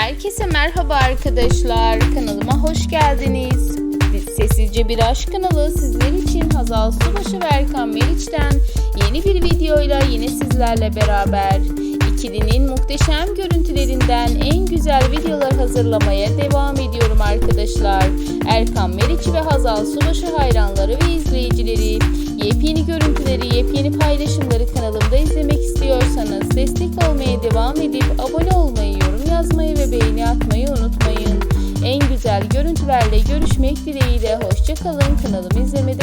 Herkese merhaba arkadaşlar. Kanalıma hoş geldiniz. Sessizce Bir Aşk kanalı sizler için Hazal Subaşı ve Erkan Meriç'ten yeni bir videoyla yine sizlerle beraber ikilinin muhteşem görüntülerinden en güzel videolar hazırlamaya devam ediyorum arkadaşlar. Erkan Meriç ve Hazal Subaşı hayranları ve izleyicileri yepyeni görüntüleri, yepyeni paylaşımları kanalımda izlemek istiyorsanız destek olmaya devam edip abone olmayı, görüntülerle görüşmek dileğiyle hoşçakalın kanalımı izlemede.